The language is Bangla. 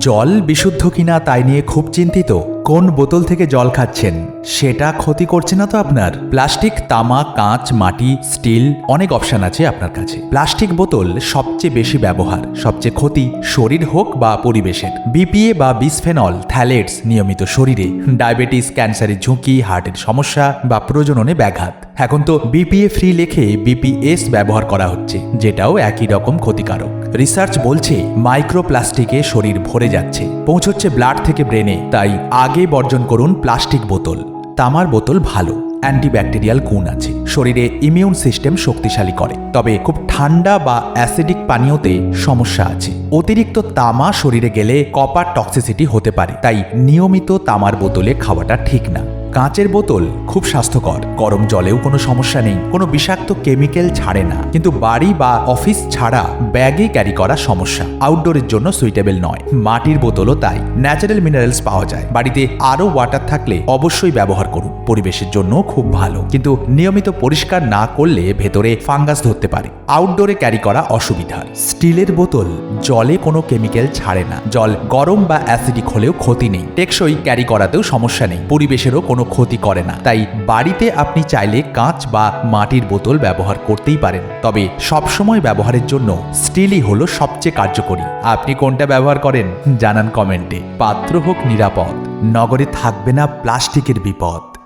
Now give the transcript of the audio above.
জল বিশুদ্ধ কিনা তাই নিয়ে খুব চিন্তিত। কোন বোতল থেকে জল খাচ্ছেন? সেটা ক্ষতি করছে না তো আপনার? প্লাস্টিক, তামা, কাঁচ, মাটি, স্টিল, অনেক অপশন আছে আপনার কাছে। প্লাস্টিক বোতল সবচেয়ে বেশি ব্যবহার, সবচেয়ে ক্ষতি শরীর হোক বা পরিবেশের। বিপিএ বা বিসফেনল, থ্যালেটস নিয়মিত শরীরে। ডায়াবেটিস, ক্যান্সারের ঝুঁকি, হার্টের সমস্যা বা প্রজননে ব্যাঘাত। এখন তো বিপিএ ফ্রি লেখে বিপিএস ব্যবহার করা হচ্ছে, যেটাও একই রকম ক্ষতিকারক। রিসার্চ বলছে মাইক্রোপ্লাস্টিকে শরীর ভরে যাচ্ছে, পৌঁছচ্ছে ব্লাড থেকে ব্রেনে তাই আগে বর্জন করুন প্লাস্টিক বোতল। তামার বোতল ভালো অ্যান্টিব্যাকটেরিয়াল গুণ আছে, শরীরে ইমিউন সিস্টেম শক্তিশালী করে, তবে খুব ঠান্ডা বা অ্যাসিডিক পানীয়তে সমস্যা আছে। অতিরিক্ত তামা শরীরে গেলে কপার টক্সিসিটি হতে পারে, তাই নিয়মিত তামার বোতলে খাওয়াটা ঠিক না। কাঁচের বোতল খুব স্বাস্থ্যকর। গরম জলেও কোনো সমস্যা নেই। কোনো বিষাক্ত কেমিক্যাল ছাড়ে না। কিন্তু বাড়ি বা অফিস ছাড়া ব্যাগে ক্যারি করা সমস্যা। আউটডোরের জন্য সুইটেবল নয়। মাটির বোতলও তাই। ন্যাচারাল মিনারেলস পাওয়া যায়। বাড়িতে আরও ওয়াটার থাকলে অবশ্যই ব্যবহার করুন। পরিবেশের জন্য খুব ভালো। কিন্তু নিয়মিত পরিষ্কার না করলে ভেতরে ফাঙ্গাস ধরতে পারে। আউটডোরে ক্যারি করা অসুবিধা। স্টিলের বোতল জলে কোনো কেমিক্যাল ছাড়ে না। জল গরম বা অ্যাসিডিক হলেও ক্ষতি নেই। টেকসই ক্যারি করাতেও সমস্যা নেই। পরিবেশেরও কোনো ক্ষতি করে না। তাই বাড়িতে আপনি চাইলে কাঁচ বা মাটির বোতল ব্যবহার করতেই পারেন। তবে সবসময় ব্যবহারের জন্য স্টিলই হলো সবচেয়ে কার্যকরী। আপনি কোনটা ব্যবহার করেন, জানান কমেন্টে। পাত্র হোক নিরাপদ, নগরে থাকবে না প্লাস্টিকের বিপদ।